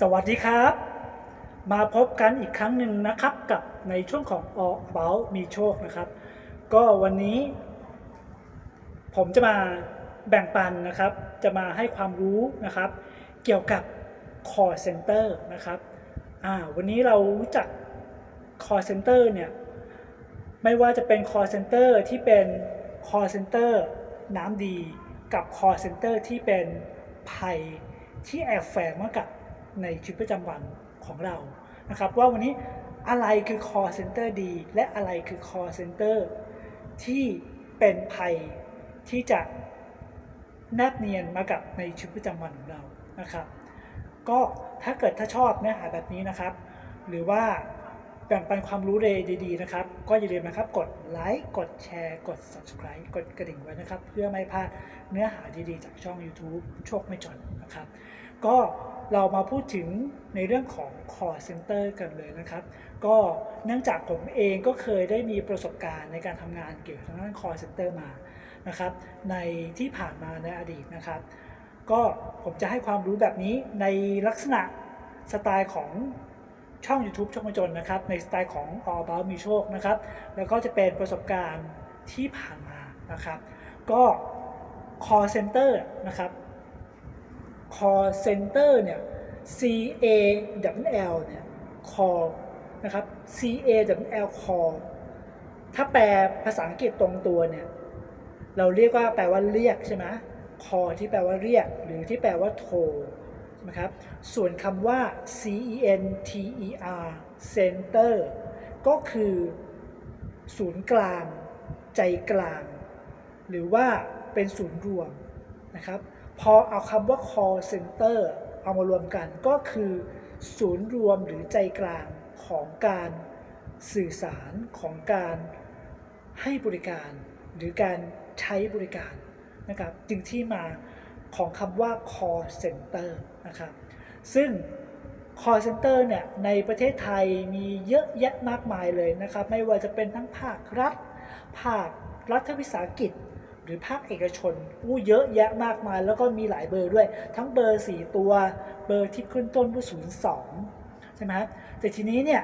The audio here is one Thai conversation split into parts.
สวัสดีครับ มาพบกันอีกครั้งหนึ่งนะครับกับในช่วงของ All About มีโชคนะครับ ก็วันนี้ ผมจะมาแบ่งปันนะครับ จะมาให้ความรู้นะครับ เกี่ยวกับ Call Center นะครับอ่าวันนี้เรารู้จัก Call Center เนี่ยไม่ว่าจะเป็น Call Center ที่เป็น Call Center น้ำดีกับ Call Center ที่เป็นภัยที่แอบแฝงมากับ ในชีวิตประจำวันของเรานะครับ ว่าวันนี้อะไรคือ Call Center ดี และอะไรคือ Call Center ที่เป็นภัยที่จะแนบเนียนมากับในชีวิตประจำวันของเรานะครับ ก็ถ้าเกิดถ้าชอบเนื้อหาแบบนี้นะครับ หรือว่าแบ่งปันความรู้เลยดีๆนะครับ ก็อย่าลืมนะครับ กดไลค์กดแชร์กด subscribe กดกระดิ่งไว้นะครับ เพื่อไม่พลาดเนื้อหาดีๆ จากช่อง YouTube โชคไม่จนนะครับ ก็ เรามาพูดถึงในเรื่องของ call center กันเลยนะครับ ก็เนื่องจากผมเองก็เคยได้มีประสบการณ์ในการทำงานเกี่ยวกับทางด้าน call center มานะครับ ในที่ผ่านมาในอดีตนะครับ ก็ผมจะให้ความรู้แบบนี้ในลักษณะสไตล์ของช่อง YouTube ช่องมจนนะครับ ในสไตล์ของ All About มีโชคนะครับ แล้วก็จะเป็นประสบการณ์ที่ผ่านมานะครับ ก็ call center นะครับ call center เนี่ย C A W L เนี่ย call นะครับ C A W L call ถ้าแปลภาษาอังกฤษตรงตัวเนี่ย เราเรียกว่าแปลว่าเรียกใช่ไหม call ที่แปลว่าเรียก หรือที่แปลว่าโทรใช่ไหมครับ ส่วนคำว่า C E N T E R center ก็คือศูนย์กลาง ใจกลาง หรือว่าเป็นศูนย์รวมนะครับ พอเอาคำว่า call center เอามารวมกันก็คือศูนย์รวมหรือใจกลางของการสื่อสารของการให้บริการ หรือการใช้บริการนะครับจึงที่มาของคำว่า call center นะครับซึ่ง call center เนี่ยในประเทศไทยมีเยอะแยะมากมายเลยนะครับ ไม่ว่าจะเป็นทั้งภาครัฐ ภาครัฐวิสาหกิจ หรือภาคเอกชนอู้เยอะแยะมากมาย แล้วก็มีหลายเบอร์ด้วย ทั้งเบอร์ 4 ตัวเบอร์ที่ขึ้นต้นด้วยศูนย์สองใช่ไหมแต่ทีนี้เนี่ย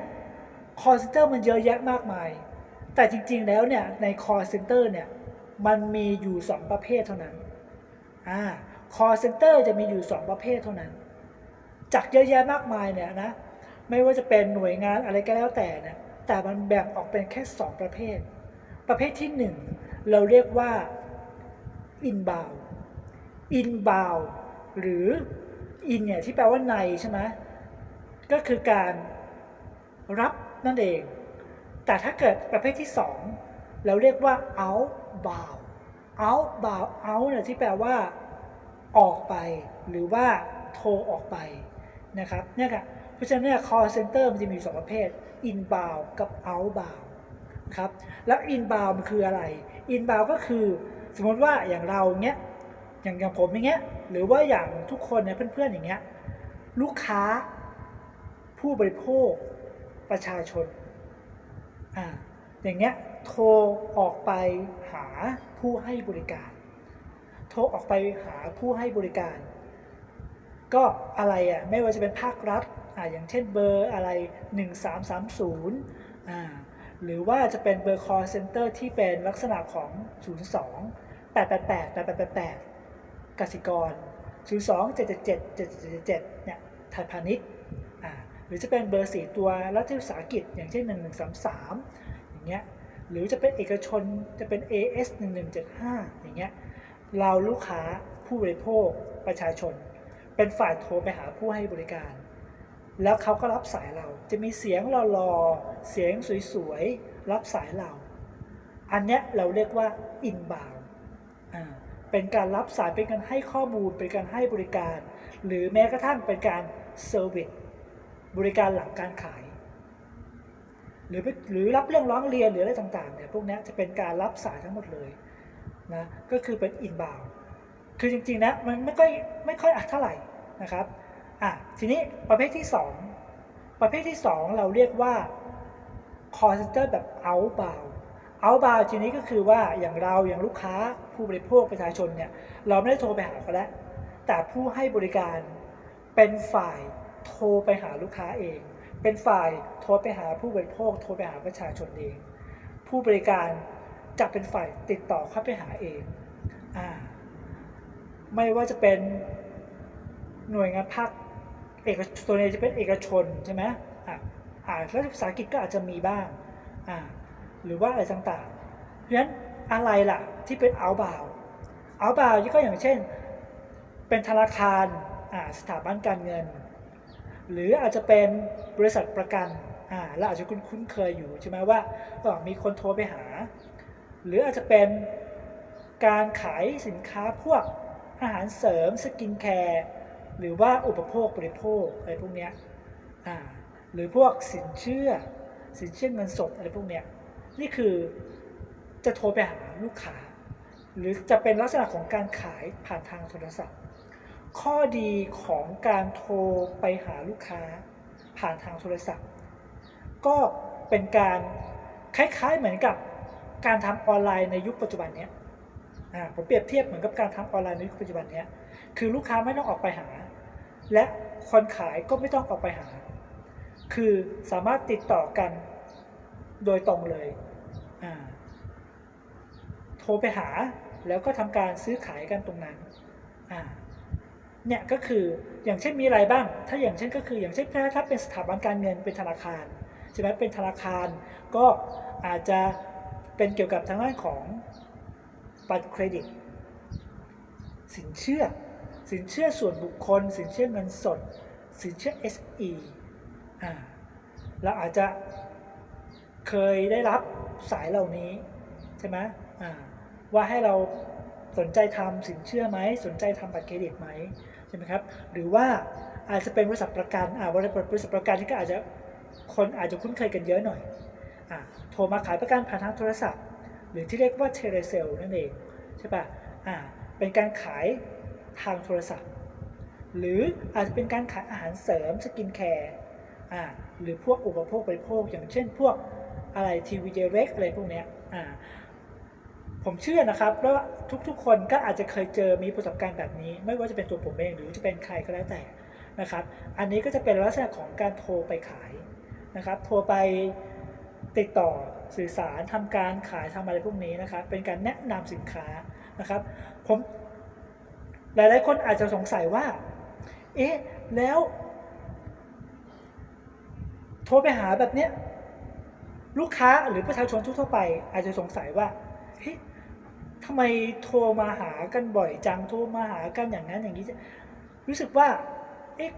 call center มันเยอะแยะมากมาย แต่จริงๆแล้วเนี่ยใน call center เนี่ยมันมีอยู่ 2 ประเภทเท่านั้นอ่า call center จะมีอยู่ 2 ประเภทเท่านั้น จากเยอะแยะมากมายเนี่ยนะไม่ว่าจะเป็นหน่วยงานอะไรก็แล้วแต่นี่ยแต่มันแบ่งออกเป็นแค่ 2 ประเภท ประเภทที่ 1 เราเรียกว่า inbound inbound หรือ in เนี่ยที่แปลว่าในใช่ไหมก็คือการรับนั่นเอง แต่ถ้าเกิดประเภทที่ 2 เราเรียกว่า outbound outbound out เนี่ยที่แปลว่าออกไป หรือว่าโทรออกไปนะครับเนี่ยค่ะเพราะฉะนั้นเนี่ย call center มันจะมีสองประเภท inbound กับ outbound ครับแล้ว inbound มันคืออะไร inbound ก็คือ สมมติว่าอย่างเราเนี้ยอย่างอย่างผมอย่างเงี้ยหรือว่าอย่างทุกคนเนี่ยเพื่อนๆอย่างเงี้ยลูกค้าผู้บริโภคประชาชนอ่าอย่างเงี้ยโทรออกไปหาผู้ให้บริการ โทรออกไปหาผู้ให้บริการ ก็อะไรอะไม่ว่าจะเป็นภาครัฐอ่าอย่างเช่นเบอร์อะไร 1330อ่า หรือว่าจะเป็นเบอร์ call center ที่เป็นลักษณะของ 02 888 888กสิกร 02 777 777เนี่ยไทยพาณิชย์หรือจะเป็นเบอร์ 4 ตัวรัฐวิสาหกิจ อย่างเช่น 1133 อย่างเงี้ยหรือจะเป็นเอกชนจะเป็น AS 1175 อย่างเงี้ยเราลูกค้าผู้บริโภคประชาชน เป็นฝ่ายโทรไปหาผู้ให้บริการ แล้วเขาก็รับสายเรา จะมีเสียงหล่อๆ เสียงสวยๆ รับสายเรา อันเนี้ยเราเรียกว่า inbound อ่าเป็นการรับสายเป็นการให้ข้อมูลเป็นการให้บริการ หรือแม้กระทั่งเป็นการ service บริการหลังการขาย หรือหรือรับเรื่องร้องเรียนหรืออะไรต่างๆเนี่ยพวกนี้จะเป็นการรับสายทั้งหมดเลยนะก็คือเป็น inbound คือจริงๆนะมันไม่ค่อยไม่ค่อยอัดเท่าไหร่นะครับ อะทีนี้ประเภทที่ 2 ประเภทที่ 2 เราเรียกว่า call center แบบ outbound outbound ทีนี้ก็คือว่าอย่างเราอย่างลูกค้าผู้บริโภคประชาชนเนี่ยเราไม่ได้โทรไปหาเขาแล้ว แต่ผู้ให้บริการเป็นฝ่ายโทรไปหาลูกค้าเอง เป็นฝ่ายโทรไปหาผู้บริโภค โทรไปหาประชาชนเอง ผู้บริการจะเป็นฝ่ายติดต่อเข้าไปหาเองอ่าไม่ว่าจะเป็นหน่วยงานภาค เอกชนส่วนใหญ่จะเป็นเอกชนใช่ไหมอ่าอ่าแล้วภาษาอังกฤษก็อาจจะมีบ้างอ่าหรือว่าอะไรต่างๆ เพราะฉะนั้นอะไรล่ะที่เป็น outbound outbound ก็อย่างเช่น เป็นธนาคารอ่าสถาบันการเงิน หรืออาจจะเป็นบริษัทประกันอ่าเราอาจจะคุ้นคุ้นเคยอยู่ใช่ไหมว่าเออมีคนโทรไปหา หรืออาจจะเป็นการขายสินค้าพวกอาหารเสริมสกินแคร์ หรือว่าอุปโภคบริโภคอะไรพวกเนี้ยอ่าหรือพวกสินเชื่อ สินเชื่อเงินสดอะไรพวกเนี้ยนี่คือจะโทรไปหาลูกค้า หรือจะเป็นลักษณะของการขายผ่านทางโทรศัพท์ ข้อดีของการโทรไปหาลูกค้า ผ่านทางโทรศัพท์ ก็เป็นการคล้ายๆเหมือนกับการทำออนไลน์ในยุคปัจจุบันเนี้ยผมเปรียบเทียบเหมือนกับการทำออนไลน์ในยุคปัจจุบันเนี้ยคือลูกค้าไม่ต้องออกไปหา และคนขายก็ไม่ต้องออกไปหา คือสามารถติดต่อกันโดยตรงเลย โทรไปหาแล้วก็ทำการซื้อขายกันตรงนั้น เนี่ยก็คืออย่างเช่นมีอะไรบ้าง ถ้าอย่างเช่นก็คืออย่างเช่นถ้าเป็นสถาบันการเงินเป็นธนาคารใช่ไหมเป็นธนาคารก็อาจจะเป็นเกี่ยวกับทางด้านของบัตรเครดิต สินเชื่อ สินเชื่อส่วนบุคคล สินเชื่อเงินสด สินเชื่อ SE อ่าเราอาจจะเคยได้รับสายเหล่านี้ใช่ไหมอ่าว่าให้เราสนใจทำสินเชื่อไหมสนใจทำบัตรเครดิตไหมใช่ไหมครับหรือว่าอาจจะเป็นบริษัทประกันอ่าบริษัทบริษัทประกันที่ก็อาจจะคนอาจจะคุ้นเคยกันเยอะหน่อยอ่าโทรมาขายประกันผ่านทางโทรศัพท์ หรือที่เรียกว่าเทเลเซลนั่นเองใช่ปะอ่าเป็นการขาย ทางโทรศัพท์ หรืออาจจะเป็นการขายอาหารเสริมสกินแคร์อ่าหรือพวกอุปโภคบริโภค อย่างเช่นพวกอะไรทีวีเดเรกอะไรพวกเนี้ยอ่าผมเชื่อนะครับว่าทุกๆ คนก็อาจจะเคยเจอมีประสบการณ์แบบนี้ ไม่ว่าจะเป็นตัวผมเองหรือจะเป็นใครก็แล้วแต่นะครับ อันนี้ก็จะเป็นลักษณะของการโทรไปขายนะครับ โทรไปติดต่อสื่อสารทำการขายทำอะไรพวกนี้นะครับ เป็นการแนะนำสินค้านะครับ ผม หลายๆคนอาจจะสงสัยว่า เอ๊ะ แล้ว โทรไปหาแบบเนี้ยลูกค้าหรือประชาชนทั่วไป อาจจะสงสัยว่า เฮ้ยทำไมโทรมาหากันบ่อยจัง โทรมาหากันอย่างนั้นอย่างนี้ รู้สึกว่า เอ๊ะ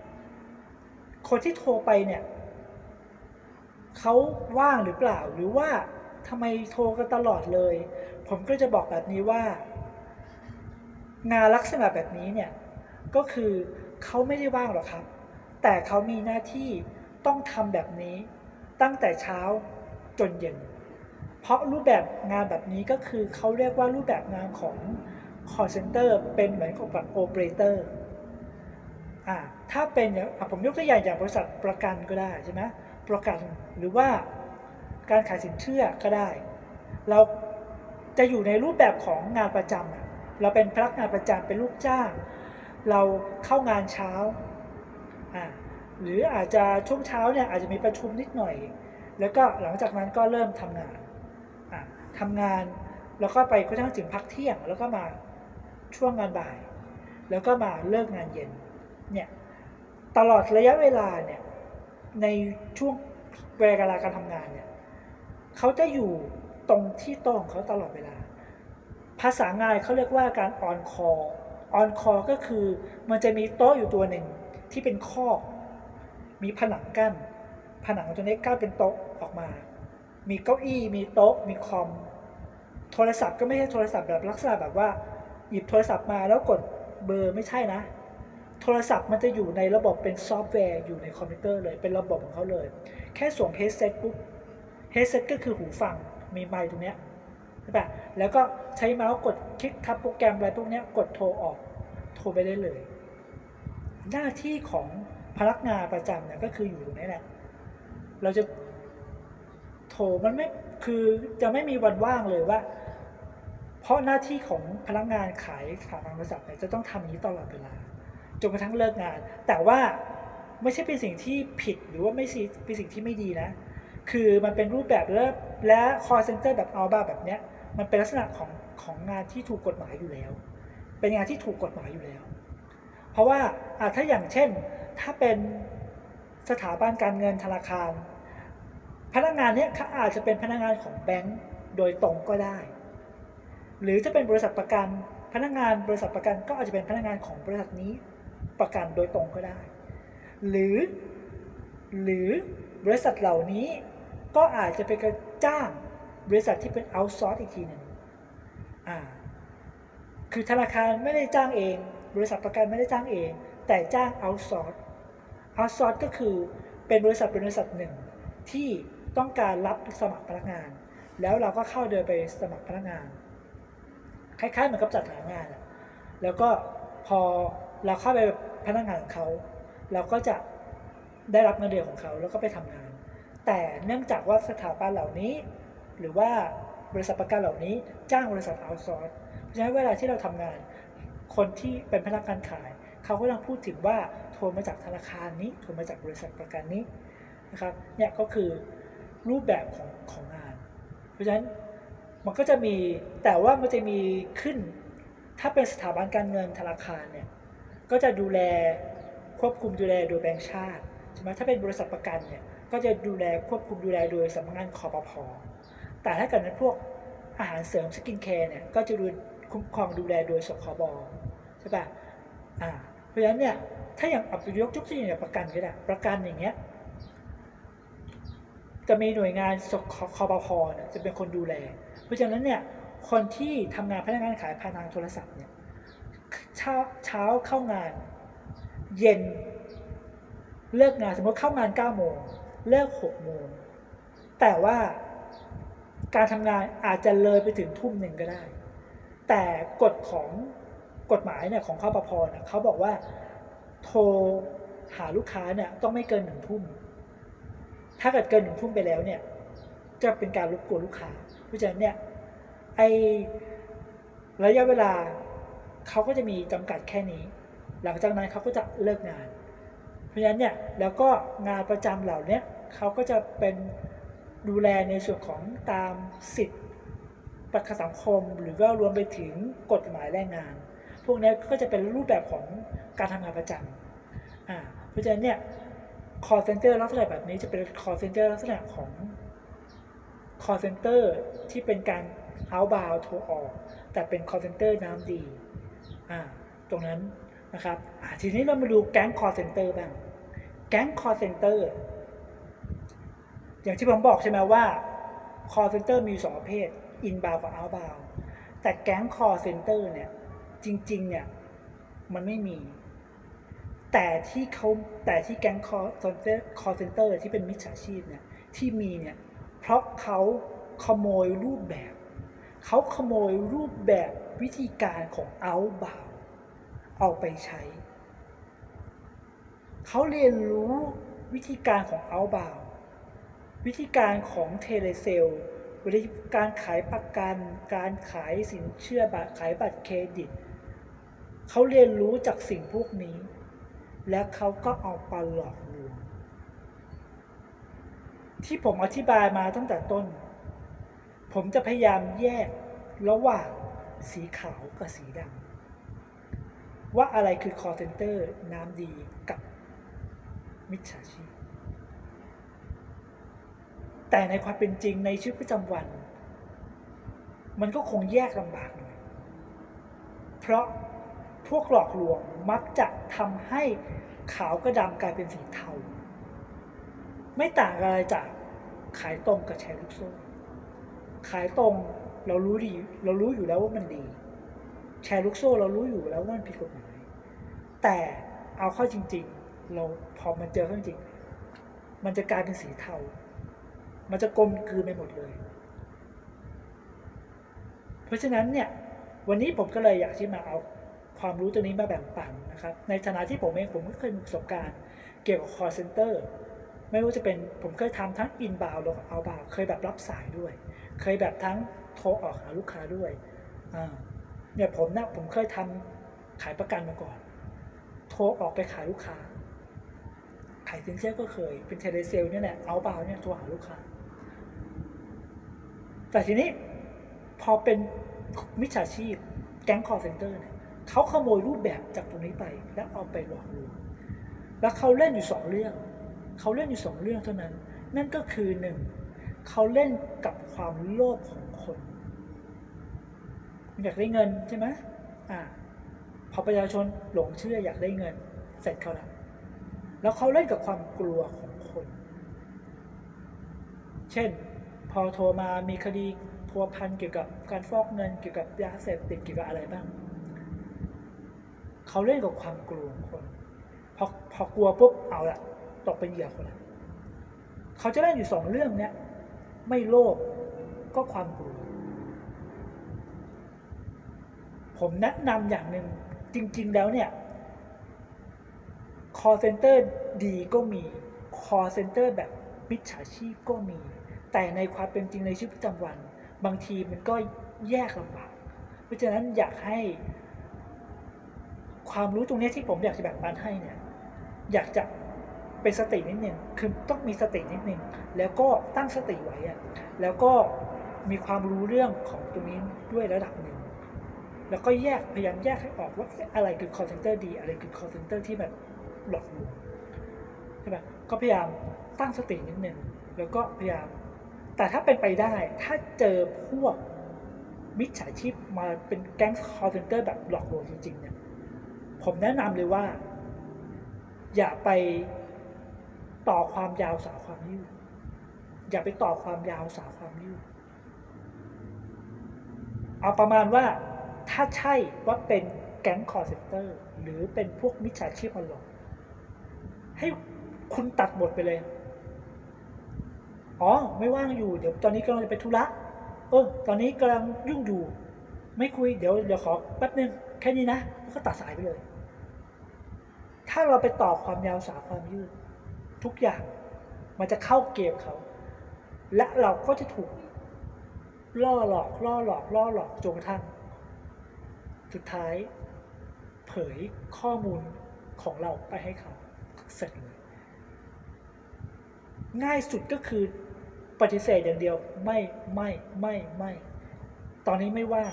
คนที่โทรไปเนี่ย เขาว่างหรือเปล่า หรือว่าทำไมโทรกันตลอดเลย ผมก็จะบอกแบบนี้ว่า งานลักษณะแบบนี้เนี่ยก็คือเขาไม่ได้ว่างหรอกครับ แต่เขามีหน้าที่ต้องทำแบบนี้ ตั้งแต่เช้าจนเย็น เพราะรูปแบบงานแบบนี้ก็คือเขาเรียกว่ารูปแบบงานของ call center เป็นเหมือนกับแบบ operator อ่าถ้าเป็นอย่างผมยกตัวอย่างอย่างบริษัทประกันก็ได้ใช่ไหมประกันหรือว่าการขายสินเชื่อก็ได้ เราจะอยู่ในรูปแบบของงานประจำอะ เราเป็นพนักงานประจำเป็นลูกจ้าง เราเข้างานเช้าหรืออาจจะช่วงเช้าเนี่ยอาจจะมีประชุมนิดหน่อย แล้วก็หลังจากนั้นก็เริ่มทำงานอะทำงานแล้วก็ไปกระทั่งถึงพักเที่ยง แล้วก็มาช่วงงานบ่าย แล้วก็มาเลิกงานเย็นเนี่ยตลอดระยะเวลาเนี่ยในช่วงเวลาการทำงานเนี่ยเขาจะอยู่ตรงที่โต๊ะของเขาตลอดเวลา ภาษางานเขาเรียกว่าการออนคอออนคอก็คือมันจะมีโต๊ะอยู่ตัวหนึ่งที่เป็นคอก มีผนังกั้น ผนังตัวนี้กั้นเป็นโต๊ะออกมา มีเก้าอี้ มีโต๊ะ มีคอม โทรศัพท์ก็ไม่ใช่โทรศัพท์แบบลักษณะแบบว่า หยิบโทรศัพท์มาแล้วกดเบอร์ไม่ใช่นะ โทรศัพท์มันจะอยู่ในระบบเป็นซอฟต์แวร์อยู่ในคอมพิวเตอร์เลย เป็นระบบของเขาเลย แค่สวม headset ปุ๊บ headset ก็คือหูฟัง มีไมค์ตรงเนี้ย ใช่ปะแล้วก็ใช้เมาส์กดคลิกทับโปรแกรมอะไรพวกเนี้ยกดโทรออก โทรไปได้เลย หน้าที่ของพนักงานประจำเนี่ยก็คืออยู่ตรงนี้แหละ เราจะโทรมันไม่คือจะไม่มีวันว่างเลยว่า เพราะหน้าที่ของพนักงานขายขายทางโทรศัพท์เนี่ยจะต้องทำอย่านี้ตลอดเวลาจนกระทั่งเลิกงาน แต่ว่าไม่ใช่เป็นสิ่งที่ผิดหรือว่าไม่ใช่เป็นสิ่งที่ไม่ดีนะ คือมันเป็นรูปแบบและและ call center แบบเอาบาแบบเนี้ย มันเป็นลักษณะของของงานที่ถูกกฎหมายอยู่แล้ว เป็นงานที่ถูกกฎหมายอยู่แล้ว เพราะว่าถ้าอย่างเช่น ถ้าเป็นสถาบันการเงินธนาคาร พนักงานเนี้ยเขาอาจจะเป็นพนักงานของแบงก์โดยตรงก็ได้ หรือถ้าเป็นบริษัทประกัน พนักงานบริษัทประกันก็อาจจะเป็นพนักงานของบริษัทนี้ประกันโดยตรงก็ได้ หรือหรือบริษัทเหล่านี้ก็อาจจะไปกรจ้าง บริษัทที่เป็น outsource อีกทีหนึ่งอ่า คือธนาคารไม่ได้จ้างเอง บริษัทประกันไม่ได้จ้างเอง แต่จ้าง outsource outsource ก็คือเป็นบริษัทเป็นบริษัทหนึ่งที่ต้องการรับสมัครพนักงาน แล้วเราก็เข้าเดินไปสมัครพนักงาน คล้ายๆเหมือนกับจัดหางานแล้วก็พอเราเข้าไปพนักงานของเขา เราก็จะได้รับเงินเดือนของเขาแล้วก็ไปทำงาน แต่เนื่องจากว่าสถาบันเหล่านี้ หรือว่าบริษัทประกันเหล่านี้จ้างบริษัทเอาซอร์สเพราะฉะนั้นเวลาที่เราทำงาน คนที่เป็นพนักงานขาย เขาก็ต้องพูดถึงว่าโทรมาจากธนาคารนี้โทรมาจากบริษัทประกันนี้นะครับเนี่ยก็คือรูปแบบของของงาน เพราะฉะนั้นมันก็จะมีแต่ว่ามันจะมีขึ้น ถ้าเป็นสถาบันการเงินธนาคารเนี่ยก็จะดูแลควบคุมดูแลโดยแบงก์ชาติใช่ไหมถ้าเป็นบริษัทประกันเนี่ยก็จะดูแลควบคุมดูแลโดยสำนักงานคอปพ แต่ถ้าเกิดเป็นพวกอาหารเสริมสกินแคร์เนี่ยก็จะดูคุ้มครองดูแลโดยสคบใช่ป่ะอ่าเพราะฉะนั้นเนี่ยถ้าอย่างอาไปยกยกตัวอย่างประกันก็ได้ประกันอย่างเงี้ยจะมีหน่วยงานสคบพเนี่ยจะเป็นคนดูแล เพราะฉะนั้นเนี่ยคนที่ทำงานพนักงานขายผ่านทางโทรศัพท์เนี่ยเช้าเช้าเข้างาน เย็นเลิกงานสมมติเข้างาน9โมงเลิก6โมงแต่ว่า การทำงานอาจจะเลยไปถึงทุ่มหนึ่งก็ได้ แต่กฎของกฎหมายเนี่ยของข้อปพเนี่ยเขาบอกว่าโทรหาลูกค้าเนี่ยต้องไม่เกินหนึ่งทุ่ม ถ้าเกิดเกินหนึ่งทุ่มไปแล้วเนี่ยจะเป็นการรบกวนลูกค้า เพราะฉะนั้นเนี่ยไอระยะเวลาเขาก็จะมีจำกัดแค่นี้ หลังจากนั้นเขาก็จะเลิกงาน เพราะฉะนั้นเนี่ยแล้วก็งานประจำเหล่านี้เขาก็จะเป็น ดูแลในส่วนของตามสิทธิประกันสังคม หรือก็รวมไปถึงกฎหมายแรงงาน พวกนี้ก็จะเป็นรูปแบบของการทำงานประจำอ่าเพราะฉะนั้นเนี่ย call center ลักษณะแบบนี้จะเป็น call center ลักษณะของ call center ที่เป็นการ outbound โทรออกแต่เป็น call center น้ำดีอ่าตรงนั้นนะครับทีนี้เรามาดูแก๊ง call center บ้างแก๊ง call center อย่างที่ผมบอกใช่ไหมว่า call center มีสองประเภท inbound กับ outbound แต่แก๊ง call center เนี่ย จริง ๆ เนี่ย มันไม่มี แต่ที่เขาแต่ที่แก๊ง call center call center ที่เป็นมิจฉาชีพเนี่ย ที่มีเนี่ย เพราะเขาขโมยรูปแบบ เขาขโมยรูปแบบวิธีการของ outbound เอาไปใช้ เขาเรียนรู้วิธีการของ outbound วิธีการของเทเลเซลวิธีการขายประกัน การขายสินเชื่อบัตรขายบัตรเครดิต เขาเรียนรู้จากสิ่งพวกนี้ และเขาก็เอาไปหลอกลวงที่ผมอธิบายมาตั้งแต่ต้น ผมจะพยายามแยกระหว่างสีขาวกับสีดำว่าอะไรคือ call center น้ำดีกับมิจฉาชีพ แต่ในความเป็นจริงในชีวิตประจำวัน มันก็คงแยกลำบากหน่อยเพราะพวกหลอกลวงมักจะทำให้ขาวกับดำกลายเป็นสีเทา ไม่ต่างอะไรจากขายตรงกับแชร์ลูกโซ่ ขายตรงเรารู้ดี เรารู้อยู่แล้วว่ามันดี แชร์ลูกโซ่เรารู้อยู่แล้วว่ามันผิดกฎหมาย แต่เอาเข้าจริง ๆ เราพอมันเจอเข้าจริง มันจะกลายเป็นสีเทา มันจะกลมกลืนไปหมดเลย เพราะฉะนั้นเนี่ยวันนี้ผมก็เลยอยากที่มาเอาความรู้ตัวนี้มาแบ่งปันนะครับ ในฐานะที่ผมเองผมก็เคยมีประสบการณ์เกี่ยวกับ call center ไม่ว่าจะเป็นผมเคยทำทั้ง inbound แล้วก็ outbound เคยแบบรับสายด้วย เคยแบบทั้งโทรออกหาลูกค้าด้วยเนี่ยผมนะผมเคยทำขายประกันมาก่อน โทรออกไปขายลูกค้า ขายสินเชื่อก็เคยเป็นเทเลเซลเนี่ยแหละเอาเปล่าเนี่ยโทรหาลูกค้า แต่ทีนี้พอเป็นมิจฉาชีพแก๊งคอร์เซนเตอร์เนี่ยเขาขโมยรูปแบบจากตรงนี้ไป แล้วเอาไปหลอกลวงแล้วเขาเล่นอยู่สองเรื่องเขาเล่นอยู่สองเรื่องเท่านั้น นั่นก็คือหนึ่งเขาเล่นกับความโลภของคนอยากได้เงินใช่ไหมอ่าพอประชาชนหลงเชื่ออยากได้เงิน เสร็จเขาแล้วแล้วเขาเล่นกับความกลัวของคน เช่น พอโทรมามีคดีพัวพันเกี่ยวกับการฟอกเงินเกี่ยวกับยาเสพติดเกี่ยวกับอะไรบ้าง เขาเล่นกับความกลัวคน พอพอกลัวปุ๊บเอาละตกเป็นเหยื่อคนละเขาจะเล่นอยู่สองเรื่องเนี้ยไม่โลภก็ความกลัว ผมแนะนำอย่างหนึ่งจริง ๆ แล้วเนี่ย call center ดีก็มี call center แบบมิจฉาชีพก็มี แต่ในความเป็นจริงในชีวิตประจำวัน บางทีมันก็แยกลำบาก เพราะฉะนั้นอยากให้ความรู้ตรงนี้ที่ผมอยากจะแบ่งปันให้เนี่ยอยากจะเป็นสตินิดนึงคือต้องมีสตินิดนึงแล้วก็ตั้งสติไว้อะแล้วก็มีความรู้เรื่องของตรงนี้ด้วยระดับหนึ่งแล้วก็แยกพยายามแยกให้ออกว่าอะไรคือ call center ดี อะไรคือ call center ที่แบบหลอกลวงใช่ไหมก็พยายามตั้งสตินิดนึงแล้วก็พยายาม แต่ถ้าเป็นไปได้ถ้าเจอพวกมิจฉาชีพมาเป็นแก๊ง call center แบบหลอกลวงจริงๆเนี่ยผมแนะนำเลยว่า อย่าไปต่อความยาวสาวความยืดอย่าไปต่อความยาวสาวความยืดเอาประมาณว่าถ้าใช่ว่าเป็นแก๊งคอร์เซนเตอร์ หรือเป็นพวกมิจฉาชีพมาหลอกให้คุณตัดบทไปเลย อ๋อ ไม่ว่างอยู่ เดี๋ยวตอนนี้กำลังจะไปธุระเออตอนนี้กำลังยุ่งอยู่ ไม่คุย เดี๋ยวเดี๋ยวขอแป๊บนึงแค่นี้นะแล้วก็ตัดสายไปเลย ถ้าเราไปต่อความยาวสาวความยืด ทุกอย่างมันจะเข้าเกมเขา และเราก็จะถูกล่อหลอกล่อหลอกล่อหลอกจนกระทั่งสุดท้าย เผยข้อมูลของเราไปให้เขาเสร็จเลย ง่ายสุดก็คือปฏิเสธอย่างเดียว ไม่ไม่ไม่ไม่ ตอนนี้ไม่ว่าง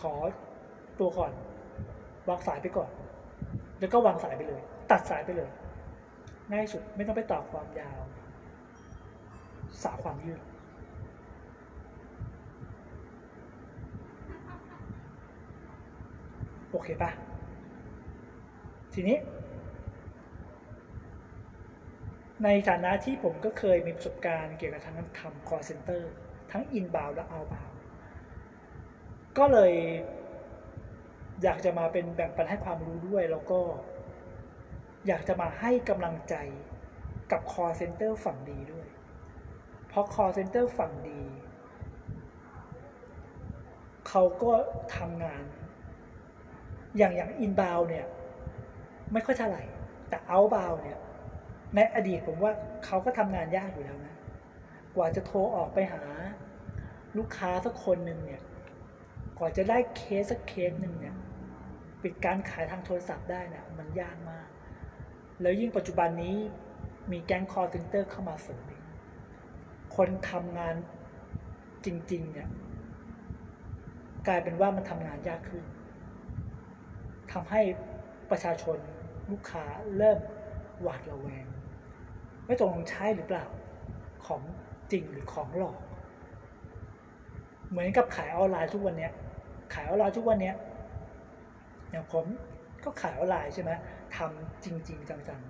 ขอตัวก่อน วางสายไปก่อน แล้วก็วางสายไปเลย ตัดสายไปเลย ง่ายสุดไม่ต้องไปต่อความยาว สาความยืดโอเคปะทีนี้ ในฐานะที่ผมก็เคยมีประสบการณ์เกี่ยวกับทางทำ call center ทั้ง inbound และ outbound ก็เลยอยากจะมาเป็นแบ่งปันให้ความรู้ด้วย แล้วก็อยากจะมาให้กำลังใจกับ call center ฝั่งดีด้วย เพราะ call center ฝั่งดี เขาก็ทำงาน อย่างอย่าง inbound เนี่ย ไม่ค่อยเท่าไหร่ แต่ outbound เนี่ย ในอดีตผมว่าเขาก็ทำงานยากอยู่แล้วนะ กว่าจะโทรออกไปหา ลูกค้าสักคนหนึ่งเนี่ย กว่าจะได้เคสสักเคสหนึ่งเนี่ย ปิดการขายทางโทรศัพท์ได้เนี่ยมันยากมาก แล้วยิ่งปัจจุบันนี้มีแก๊งคอร์เซนเตอร์เข้ามาเสริมคนทำงานจริง ๆ เนี่ย กลายเป็นว่ามันทำงานยากขึ้นทำให้ประชาชนลูกค้าเริ่มหวาดระแวง ไม่ตกลงใช่หรือเปล่า ของจริงหรือของหลอก เหมือนกับขายออนไลน์ทุกวันเนี้ยขายออนไลน์ทุกวันเนี้ยอย่างผมก็ขายออนไลน์ใช่ไหมทำจริง ๆ จัง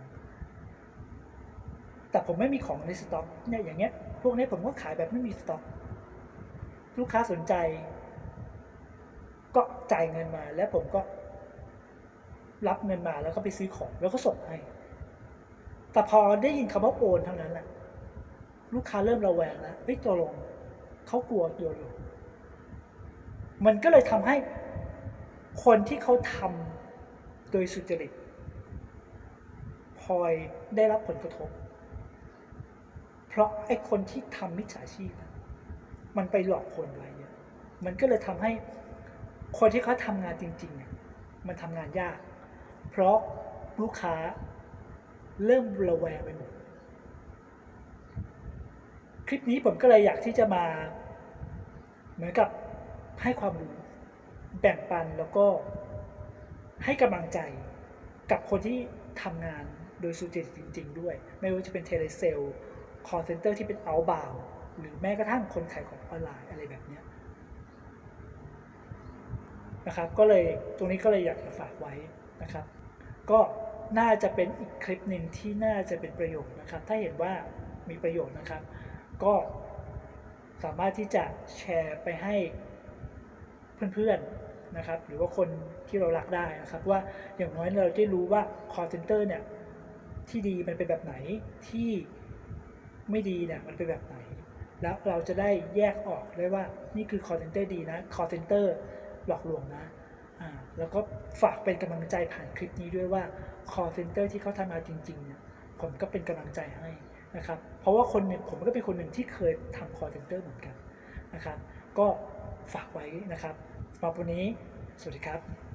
ๆ แต่ผมไม่มีของในสต็อกเนี่ยอย่างเงี้ย พวกนี้ผมก็ขายแบบไม่มีสต็อก ลูกค้าสนใจ ก็จ่ายเงินมาแล้วผมก็รับเงินมาแล้วก็ไปซื้อของแล้วก็ส่งให้ แต่พอได้ยินคำว่าโอนเท่านั้นแหละลูกค้าเริ่มระแวงแล้วเฮ้ยตัวลงเขากลัวตัวลงมันก็เลยทำให้คนที่เขาทำโดยสุจริตพลอยได้รับผลกระทบ เพราะไอ้คนที่ทำมิจฉาชีพ มันไปหลอกคนไว้เนี่ยมันก็เลยทำให้คนที่เขาทำงานจริงๆ มันทำงานยาก เพราะลูกค้า เริ่มระแวงไปหมด คลิปนี้ผมก็เลยอยากที่จะมา เหมือนกับให้ความรู้แบ่งปันแล้วก็ให้กำลังใจกับคนที่ทำงานโดยสุจริตจริง ๆ ด้วย ไม่ว่าจะเป็นเทเลเซลคอร์เซนเตอร์ที่เป็นเอาบาวหรือแม้กระทั่งคนขายของออนไลน์อะไรแบบนี้นะครับ ก็เลยตรงนี้ก็เลยอยากจะฝากไว้นะครับ ก็ น่าจะเป็นอีกคลิปหนึ่งที่น่าจะเป็นประโยชน์นะครับ ถ้าเห็นว่ามีประโยชน์นะครับ ก็สามารถที่จะแชร์ไปให้เพื่อนๆนะครับ หรือว่าคนที่เรารักได้นะครับ ว่าอย่างน้อยเราจะรู้ว่า call center เนี่ยที่ดีมันเป็นแบบไหนที่ไม่ดีเนี่ยมันเป็นแบบไหน แล้วเราจะได้แยกออกได้ว่านี่คือ call center ดีนะ call center หลอกลวงนะ แล้วก็ฝากเป็นกำลังใจผ่านคลิปนี้ด้วยว่า call center ที่เขาทำมาจริงๆเนี่ยผมก็เป็นกำลังใจให้นะครับเพราะว่าคนหนึ่งผมก็เป็นคนหนึ่งที่เคยทำ call center เหมือนกันนะครับ ก็ฝากไว้นะครับสำหรับวันนี้สวัสดีครับ